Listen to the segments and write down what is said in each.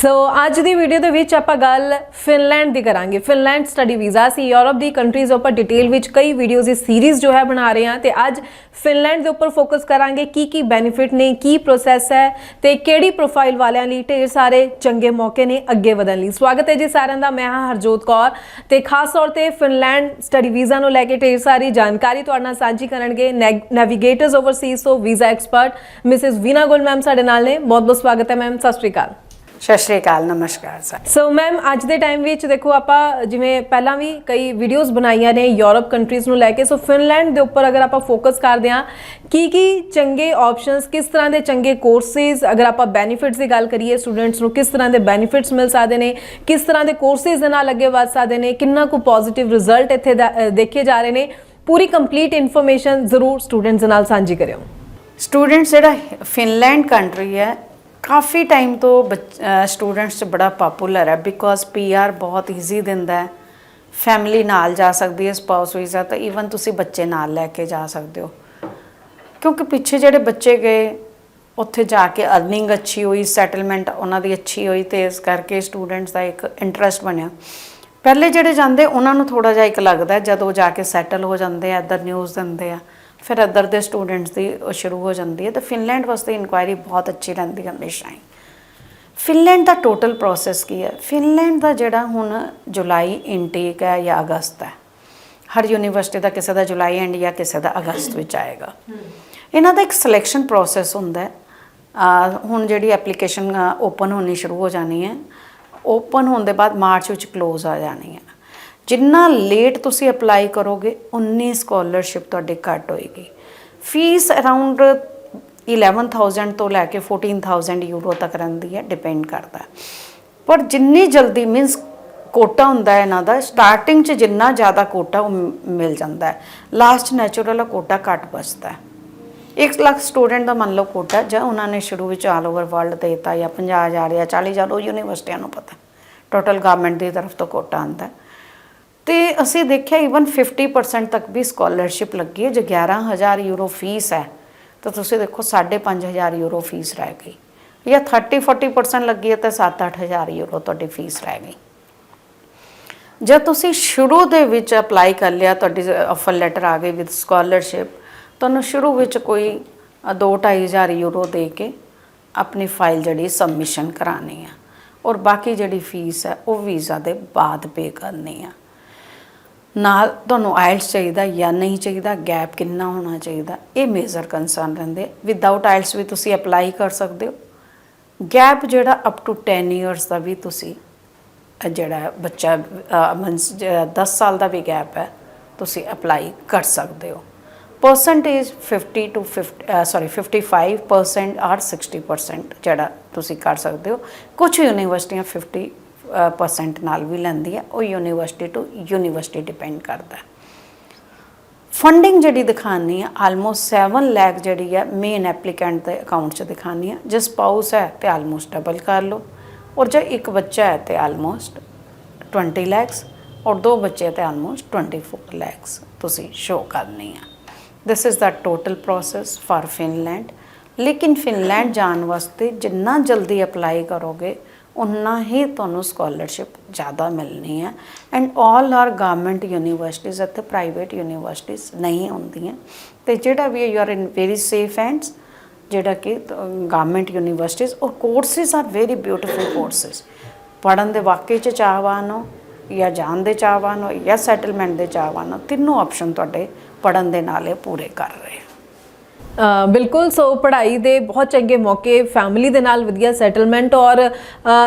ਸੋ ਅੱਜ ਦੀ ਵੀਡੀਓ ਦੇ ਵਿੱਚ ਆਪਾਂ ਗੱਲ ਫਿਨਲੈਂਡ ਦੀ ਕਰਾਂਗੇ। ਫਿਨਲੈਂਡ ਸਟੱਡੀ ਵੀਜ਼ਾ ਸੀ। ਯੂਰਪ ਦੀ ਕੰਟਰੀਜ਼ ਉੱਪਰ ਡਿਟੇਲ ਵਿੱਚ ਕਈ ਵੀਡੀਓਜ਼ ਦੀ ਸੀਰੀਜ਼ ਜੋ ਹੈ ਬਣਾ ਰਹੇ ਹਾਂ। ਤੇ ਅੱਜ ਫਿਨਲੈਂਡ ਦੇ ਉੱਪਰ ਫੋਕਸ ਕਰਾਂਗੇ। ਕੀ ਕੀ ਬੈਨੀਫਿਟ ਨੇ, ਕੀ ਪ੍ਰੋਸੈਸ ਹੈ ਤੇ ਕਿਹੜੀ ਪ੍ਰੋਫਾਈਲ ਵਾਲਿਆਂ ਲਈ ਢੇਰ ਸਾਰੇ ਚੰਗੇ ਮੌਕੇ ਨੇ ਅੱਗੇ ਵਧਣ ਲਈ। ਸਵਾਗਤ ਹੈ ਜੀ ਸਾਰਿਆਂ ਦਾ। ਮੈਂ ਹਾਂ ਹਰਜੋਤ ਕੌਰ। ਤੇ ਖਾਸ ਤੌਰ ਤੇ ਫਿਨਲੈਂਡ ਸਟੱਡੀ ਵੀਜ਼ਾ ਨੂੰ ਲੈ ਕੇ ਢੇਰ ਸਾਰੀ ਜਾਣਕਾਰੀ ਤੁਹਾਡੇ ਨਾਲ ਸਾਂਝੀ ਕਰਨਗੇ। ਨੈਵੀਗੇਟਰਸ ਓਵਰਸੀਜ਼ ਤੋਂ visa expert Mrs Veena Goel ma'am ਸਾਡੇ ਨਾਲ ਨੇ। ਬਹੁਤ ਬਹੁਤ ਸਵਾਗਤ ਹੈ ਮੈਮ ਸਤਿ ਸ਼੍ਰੀ ਅਕਾਲ। ਸਤਿ ਸ਼੍ਰੀ ਅਕਾਲ ਨਮਸਕਾਰ ਸਰ। ਸੋ ਮੈਮ ਅੱਜ ਦੇ ਟਾਈਮ ਵਿੱਚ ਦੇਖੋ ਆਪਾਂ ਜਿਵੇਂ ਪਹਿਲਾਂ ਵੀ ਕਈ ਵੀਡੀਓਜ਼ ਬਣਾਈਆਂ ਨੇ ਯੂਰਪ ਕੰਟਰੀਜ਼ ਨੂੰ ਲੈ ਕੇ ਸੋ ਫਿਨਲੈਂਡ ਦੇ ਉੱਪਰ ਅਗਰ ਆਪਾਂ ਫੋਕਸ ਕਰਦੇ ਹਾਂ ਕੀ ਕੀ ਚੰਗੇ ਆਪਸ਼ਨਸ ਕਿਸ ਤਰ੍ਹਾਂ ਦੇ ਚੰਗੇ ਕੋਰਸਿਸ ਅਗਰ ਆਪਾਂ ਬੈਨੀਫਿਟਸ ਦੀ ਗੱਲ ਕਰੀਏ ਸਟੂਡੈਂਟਸ ਨੂੰ ਕਿਸ ਤਰ੍ਹਾਂ ਦੇ ਬੈਨੀਫਿਟਸ ਮਿਲ ਸਕਦੇ ਨੇ ਕਿਸ ਤਰ੍ਹਾਂ ਦੇ ਕੋਰਸਿਸ ਦੇ ਨਾਲ ਅੱਗੇ ਵਧ ਸਕਦੇ ਨੇ ਕਿੰਨਾ ਕੁ ਪੋਜ਼ਿਟਿਵ ਰਿਜ਼ਲਟ ਇੱਥੇ ਦੇਖੇ ਜਾ ਰਹੇ ਨੇ ਪੂਰੀ ਕੰਪਲੀਟ ਇਨਫੋਰਮੇਸ਼ਨ ਜ਼ਰੂਰ ਸਟੂਡੈਂਟਸ ਨਾਲ ਸਾਂਝੀ ਕਰਿਓ। ਸਟੂਡੈਂਟਸ ਜਿਹੜਾ ਫਿਨਲੈਂਡ ਕੰਟਰੀ ਹੈ ਕਾਫੀ ਟਾਈਮ ਤੋਂ ਸਟੂਡੈਂਟਸ 'ਚ ਬੜਾ ਪਪੂਲਰ ਹੈ ਬਿਕੋਜ਼ ਪੀਆਰ ਬਹੁਤ ਈਜ਼ੀ ਦਿੰਦਾ ਹੈ। ਫੈਮਿਲੀ ਨਾਲ ਜਾ ਸਕਦੀ ਹੈ ਸਪਾਊਸ ਵੀਜ਼ਾ ਤਾਂ ਈਵਨ ਤੁਸੀਂ ਬੱਚੇ ਨਾਲ ਲੈ ਕੇ ਜਾ ਸਕਦੇ ਹੋ। ਕਿਉਂਕਿ ਪਿੱਛੇ ਜਿਹੜੇ ਬੱਚੇ ਗਏ ਉੱਥੇ ਜਾ ਕੇ ਅਰਨਿੰਗ ਅੱਛੀ ਹੋਈ ਸੈਟਲਮੈਂਟ ਉਹਨਾਂ ਦੀ ਅੱਛੀ ਹੋਈ ਤੇ ਇਸ ਕਰਕੇ ਸਟੂਡੈਂਟਸ ਦਾ ਇੱਕ ਇੰਟਰਸਟ ਬਣਿਆ। ਪਹਿਲੇ ਜਿਹੜੇ ਜਾਂਦੇ ਉਹਨਾਂ ਨੂੰ ਥੋੜਾ ਜਿਹਾ ਇੱਕ ਲੱਗਦਾ ਹੈ, ਉਹ ਜਾ ਕੇ ਸੈਟਲ ਹੋ ਜਾਂਦੇ ਆ ਇੱਧਰ ਨਿਊਜ਼ ਦਿੰਦੇ ਆ। ਫਿਰ ਇੱਧਰ ਦੇ ਸਟੂਡੈਂਟਸ ਦੀ ਉਹ ਸ਼ੁਰੂ ਹੋ ਜਾਂਦੀ ਹੈ ਤੇ ਫਿਨਲੈਂਡ ਵਾਸਤੇ ਇਨਕੁਆਇਰੀ ਬਹੁਤ ਅੱਛੀ ਰਹਿੰਦੀ ਹਮੇਸ਼ਾ ਹੀ। ਫਿਨਲੈਂਡ ਦਾ ਟੋਟਲ ਪ੍ਰੋਸੈਸ ਕੀ ਹੈ? ਫਿਨਲੈਂਡ ਦਾ ਜਿਹੜਾ ਹੁਣ ਜੁਲਾਈ ਇਨਟੇਕ ਹੈ ਜਾਂ ਅਗਸਤ ਹੈ। ਹਰ ਯੂਨੀਵਰਸਿਟੀ ਦਾ ਕਿਸੇ ਦਾ ਜੁਲਾਈ ਐਂਡ ਜਾਂ ਕਿਸੇ ਦਾ ਅਗਸਤ ਵਿੱਚ ਆਏਗਾ। ਇਹਨਾਂ ਦਾ ਇੱਕ ਸਿਲੈਕਸ਼ਨ ਪ੍ਰੋਸੈਸ ਹੁੰਦਾ ਹੈ। ਹੁਣ ਜਿਹੜੀ ਐਪਲੀਕੇਸ਼ਨ ਓਪਨ ਹੋਣੀ ਸ਼ੁਰੂ ਹੋ ਜਾਣੀ ਹੈ। ਓਪਨ ਹੋਣ ਦੇ ਬਾਅਦ ਮਾਰਚ ਵਿੱਚ ক্লোਜ਼ ਆ ਜਾਣੀ ਹੈ। ਜਿੰਨਾ ਲੇਟ ਤੁਸੀਂ ਅਪਲਾਈ ਕਰੋਗੇ, ਉਨੀ ਸਕਾਲਰਸ਼ਿਪ ਤੁਹਾਡੀ ਘੱਟ ਹੋਏਗੀ। ਫੀਸ ਅਰਾਊਂਡ 11000 ਤੋਂ ਲੈ ਕੇ 14000 ਯੂਰੋ ਤੱਕ ਰਹਿੰਦੀ ਹੈ ਡਿਪੈਂਡ ਕਰਦਾ ਪਰ ਜਿੰਨੀ ਜਲਦੀ ਮੀਨਸ ਕੋਟਾ ਹੁੰਦਾ ਹੈ ਇਹਨਾਂ ਦਾ ਸਟਾਰਟਿੰਗ 'ਚ ਜਿੰਨਾ ਜ਼ਿਆਦਾ ਕੋਟਾ ਉਹ ਮਿਲ ਜਾਂਦਾ ਹੈ। ਲਾਸਟ ਨੈਚੁਰਲ ਕੋਟਾ ਘੱਟ ਬਚਦਾ ਹੈ। 1 ਲੱਖ ਸਟੂਡੈਂਟ ਦਾ ਮੰਨ ਲਓ ਕੋਟਾ ਜਾਂ ਉਹਨਾਂ ਨੇ ਸ਼ੁਰੂ ਵਿੱਚ ਆਲ ਓਵਰ ਵਰਲਡ ਦੇਤਾ, ਜਾਂ 50000 ਜਾਂ 40000 ਉਹ ਯੂਨੀਵਰਸਿਟੀਆਂ ਨੂੰ ਪਤਾ ਟੋਟਲ ਗਵਰਨਮੈਂਟ ਦੀ ਤਰਫ ਤੋਂ ਕੋਟਾ ਆਉਂਦਾ ਹੈ। ਤੇ ਅਸੀਂ ਦੇਖਿਆ ਈਵਨ 50% ਤੱਕ ਵੀ ਸਕਾਲਰਸ਼ਿਪ ਲੱਗੀ ਹੈ, ਜੇ 11000 ਯੂਰੋ ਫੀਸ ਹੈ, ਤਾਂ ਤੁਸੀਂ ਦੇਖੋ 5500 ਯੂਰੋ ਫੀਸ ਰਹਿ ਗਈ। ਜਾਂ 30 40% ਲੱਗੀ ਹੈ, ਤਾਂ 7-8000 ਯੂਰੋ ਤੁਹਾਡੀ ਫੀਸ ਰਹਿ ਗਈ। ਜੇ ਤੁਸੀਂ ਸ਼ੁਰੂ ਦੇ ਵਿੱਚ ਅਪਲਾਈ ਕਰ ਲਿਆ, ਤੁਹਾਡੀ ਆਫਰ ਲੈਟਰ ਆ ਗਈ ਵਿਦ ਸਕਾਲਰਸ਼ਿਪ ਤੁਹਾਨੂੰ ਸ਼ੁਰੂ ਵਿੱਚ ਕੋਈ 2-2500 ਯੂਰੋ ਦੇ ਕੇ ਆਪਣੀ ਫਾਈਲ ਜਿਹੜੀ ਸਬਮਿਸ਼ਨ ਕਰਾਣੀ ਆ, ਔਰ ਬਾਕੀ ਜਿਹੜੀ ਫੀਸ ਹੈ, ਉਹ ਵੀਜ਼ਾ ਦੇ ਬਾਅਦ ਪੇ ਕਰਨੀ ਆ। ਨਾਲ ਤੁਹਾਨੂੰ ਆਇਲਸ ਚਾਹੀਦਾ ਜਾਂ ਨਹੀਂ ਚਾਹੀਦਾ ਗੈਪ ਕਿੰਨਾ ਹੋਣਾ ਚਾਹੀਦਾ, ਇਹ ਮੇਜਰ ਕੰਸਰਨ ਰਹਿੰਦੇ ਵਿਦਆਊਟ ਆਇਲਸ ਵੀ ਤੁਸੀਂ ਅਪਲਾਈ ਕਰ ਸਕਦੇ ਹੋ। ਗੈਪ ਜਿਹੜਾ ਅਪ ਟੂ 10 ਇਅਰਸ ਦਾ ਵੀ ਤੁਸੀਂ ਜਿਹੜਾ ਬੱਚਾ ਮੀਨਸ 10 ਸਾਲ ਦਾ ਵੀ ਗੈਪ ਹੈ, ਤੁਸੀਂ ਅਪਲਾਈ ਕਰ ਸਕਦੇ ਹੋ। ਪਰਸੈਂਟੇਜ 50 ਟੂ 50 ਸੌਰੀ 55% ਆਰ 60% ਜਿਹੜਾ ਤੁਸੀਂ ਕਰ ਸਕਦੇ ਹੋ। ਕੁਝ ਯੂਨੀਵਰਸਿਟੀਆਂ 50 ਪਰਸੈਂਟ ਨਾਲ ਵੀ ਲੈਂਦੀ ਹੈ, ਉਹ ਯੂਨੀਵਰਸਿਟੀ ਟੂ ਯੂਨੀਵਰਸਿਟੀ ਡਿਪੈਂਡ ਕਰਦਾ ਫੰਡਿੰਗ ਜਿਹੜੀ ਦਿਖਾਣੀ ਹੈ ਆਲਮੋਸਟ 7 ਲੱਖ ਜਿਹੜੀ ਆ ਮੇਨ ਐਪਲੀਕੈਂਟ ਦੇ ਅਕਾਊਂਟ 'ਚ ਦਿਖਾਣੀ ਹੈ। ਜੇ ਸਪਾਊਸ ਹੈ ਤੇ ਆਲਮੋਸਟ ਡਬਲ ਕਰ ਲਓ, ਔਰ ਜੇ ਇੱਕ ਬੱਚਾ ਹੈ ਤੇ ਆਲਮੋਸਟ 20 ਲੱਖਸ ਔਰ ਦੋ ਬੱਚੇ ਤੇ ਆਲਮੋਸਟ 24 ਲੱਖਸ ਤੁਸੀਂ ਸ਼ੋ ਕਰਨੀ ਆ this is the total process for Finland ਲੇਕਿਨ ਫਿਨਲੈਂਡ ਜਾਣ ਵਾਸਤੇ ਜਿੰਨਾ ਜਲਦੀ ਅਪਲਾਈ ਕਰੋਗੇ ਉਨਾ ਹੀ ਤੁਹਾਨੂੰ ਸਕਾਲਰਸ਼ਿਪ ਜ਼ਿਆਦਾ ਮਿਲਣੀ ਹੈ। And all are government universities ਅਤੇ ਪ੍ਰਾਈਵੇਟ ਯੂਨੀਵਰਸਿਟੀਜ਼ ਨਹੀਂ ਹੁੰਦੀਆਂ। ਤੇ ਜਿਹੜਾ ਵੀ you are in very safe hands ਜਿਹੜਾ ਕਿ ਗਵਰਨਮੈਂਟ ਯੂਨੀਵਰਸਿਟੀਜ਼ ਔਰ courses are very beautiful courses ਪੜਨ ਦੇ ਵਾਕਈ ਚ ਚਾਹਵਾਨ ਹੋ, ਜਾਂ ਜਾਣ ਦੇ ਚਾਹਵਾਨ ਹੋ, ਜਾਂ ਸੈਟਲਮੈਂਟ ਦੇ ਚਾਹਵਾਨ ਹੋ, ਤਿੰਨੋਂ ਆਪਸ਼ਨ ਤੁਹਾਡੇ ਪੜਨ ਦੇ ਨਾਲ ਇਹ ਪੂਰੇ ਕਰ ਰਹੇ ਬਿਲਕੁਲ, ਸੋ ਪੜ੍ਹਾਈ ਦੇ ਬਹੁਤ ਚੰਗੇ ਮੌਕੇ ਫੈਮਿਲੀ ਦੇ ਨਾਲ ਵਧੀਆ ਸੈਟਲਮੈਂਟ ਔਰ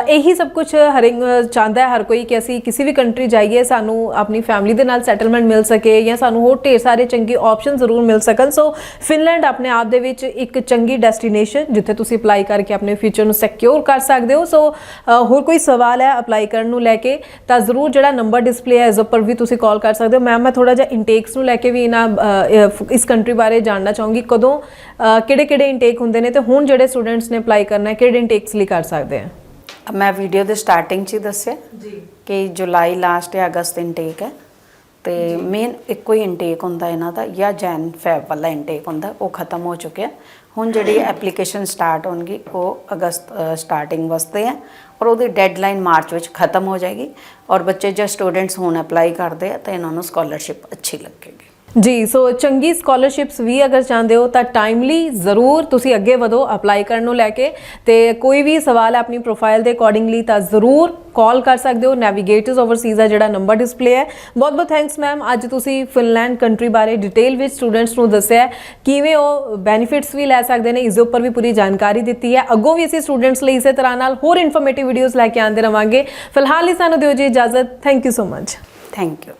ਇਹੀ ਸਭ ਕੁਝ ਹਰ ਚਾਹੁੰਦਾ ਹੈ ਹਰ ਕੋਈ ਕਿ ਅਸੀਂ ਕਿਸੇ ਵੀ ਕੰਟਰੀ ਜਾਈਏ, ਸਾਨੂੰ ਆਪਣੀ ਫੈਮਿਲੀ ਦੇ ਨਾਲ ਸੈਟਲਮੈਂਟ ਮਿਲ ਸਕੇ ਜਾਂ ਸਾਨੂੰ ਹੋਰ ਢੇਰ ਸਾਰੇ ਚੰਗੇ ਆਪਸ਼ਨ ਜ਼ਰੂਰ ਮਿਲ ਸਕਣ। ਸੋ ਫਿਨਲੈਂਡ ਆਪਣੇ ਆਪ ਦੇ ਵਿੱਚ ਇੱਕ ਚੰਗੀ ਡੈਸਟੀਨੇਸ਼ਨ ਜਿੱਥੇ ਤੁਸੀਂ ਅਪਲਾਈ ਕਰਕੇ ਆਪਣੇ ਫਿਊਚਰ ਨੂੰ ਸਿਕਿਉਰ ਕਰ ਸਕਦੇ ਹੋ। ਸੋ ਹੋਰ ਕੋਈ ਸਵਾਲ ਹੈ ਅਪਲਾਈ ਕਰਨ ਨੂੰ ਲੈ ਕੇ, ਤਾਂ ਜ਼ਰੂਰ ਜਿਹੜਾ ਨੰਬਰ ਡਿਸਪਲੇ ਹੈ, ਇਸ ਉੱਪਰ ਵੀ ਤੁਸੀਂ ਕਾਲ ਕਰ ਸਕਦੇ ਹੋ। ਮੈਮ ਮੈਂ ਥੋੜਾ ਜਿਹਾ ਇਨਟੇਕਸ ਨੂੰ ਲੈ ਕੇ ਵੀ ਇਹਨਾਂ ਇਸ ਕੰਟਰੀ ਬਾਰੇ ਜਾਣਨਾ ਚਾਹੂੰਗੀ। ਕਦੋਂ ਕਿਹੜੇ ਕਿਹੜੇ ਇਨਟੇਕ ਹੁੰਦੇ ਨੇ ਤੇ ਹੁਣ ਜਿਹੜੇ ਸਟੂਡੈਂਟਸ ਨੇ ਅਪਲਾਈ ਕਰਨਾ ਹੈ ਕਿਹੜੇ ਇਨਟੇਕਸ ਲਈ ਕਰ ਸਕਦੇ ਆ? ਮੈਂ ਵੀਡੀਓ ਦੇ ਸਟਾਰਟਿੰਗ 'ਚ ਹੀ ਦੱਸਿਆ ਜੀ। ਕਿ ਜੁਲਾਈ ਲਾਸਟ ਜਾਂ ਅਗਸਤ ਇਨਟੇਕ ਹੈ ਤੇ ਮੇਨ ਇੱਕੋ ਹੀ ਇਨਟੇਕ ਹੁੰਦਾ ਇਹਨਾਂ ਦਾ ਜਾਂ ਜੈਨ ਫੈਬ ਵਾਲਾ ਇਨਟੇਕ ਹੁੰਦਾ ਉਹ ਖਤਮ ਹੋ ਚੁੱਕਿਆ। ਹੁਣ ਜਿਹੜੀ ਐਪਲੀਕੇਸ਼ਨ ਸਟਾਰਟ ਹੋਣਗੀ ਉਹ ਅਗਸਤ ਸਟਾਰਟਿੰਗ ਵਾਸਤੇ ਹੈ ਔਰ ਉਹਦੀ ਡੈਡਲਾਈਨ ਮਾਰਚ ਵਿੱਚ ਖਤਮ ਹੋ ਜਾਏਗੀ ਔਰ ਬੱਚੇ ਜੇ ਸਟੂਡੈਂਟਸ ਹੁਣ ਅਪਲਾਈ ਕਰਦੇ ਆ ਤਾਂ ਇਹਨਾਂ ਨੂੰ ਸਕਾਲਰਸ਼ਿਪ ਅੱਛੀ ਲੱਗੇਗੀ। ਜੀ ਸੋ ਚੰਗੀ ਸਕਾਲਰਸ਼ਿਪਸ ਵੀ ਅਗਰ ਚਾਹੁੰਦੇ ਹੋ ਤਾਂ ਟਾਈਮਲੀ ਜ਼ਰੂਰ ਤੁਸੀਂ ਅੱਗੇ ਵਧੋ ਅਪਲਾਈ ਕਰਨ ਨੂੰ ਲੈ ਕੇ। ਤੇ ਕੋਈ ਵੀ ਸਵਾਲ ਹੈ ਆਪਣੀ ਪ੍ਰੋਫਾਈਲ ਦੇ ਅਕੋਰਡਿੰਗਲੀ ਤਾਂ ਜ਼ਰੂਰ ਕਾਲ ਕਰ ਸਕਦੇ ਹੋ। ਨੈਵੀਗੇਟਰਸ ਓਵਰਸੀਜ਼ ਦਾ ਜਿਹੜਾ ਨੰਬਰ ਡਿਸਪਲੇ ਹੈ। ਬਹੁਤ ਬਹੁਤ ਥੈਂਕਸ ਮੈਮ ਅੱਜ ਤੁਸੀਂ ਫਿਨਲੈਂਡ ਕੰਟਰੀ ਬਾਰੇ ਡਿਟੇਲ ਵਿੱਚ ਸਟੂਡੈਂਟਸ ਨੂੰ ਦੱਸਿਆ ਕਿਵੇਂ ਉਹ ਬੈਨੀਫਿਟਸ ਵੀ ਲੈ ਸਕਦੇ ਨੇ ਇਸ ਦੇ ਉੱਪਰ ਵੀ ਪੂਰੀ ਜਾਣਕਾਰੀ ਦਿੱਤੀ ਹੈ। ਅੱਗੋਂ ਵੀ ਅਸੀਂ ਸਟੂਡੈਂਟਸ ਲਈ ਇਸੇ ਤਰ੍ਹਾਂ ਨਾਲ ਹੋਰ ਇਨਫੋਰਮੇਟਿਵ ਵੀਡੀਓਜ਼ ਲੈ ਕੇ ਆਉਂਦੇ ਰਵਾਂਗੇ। ਫਿਲਹਾਲ ਹੀ ਸਾਨੂੰ ਦਿਓ ਜੀ ਇਜਾਜ਼ਤ। Thank you so much thank you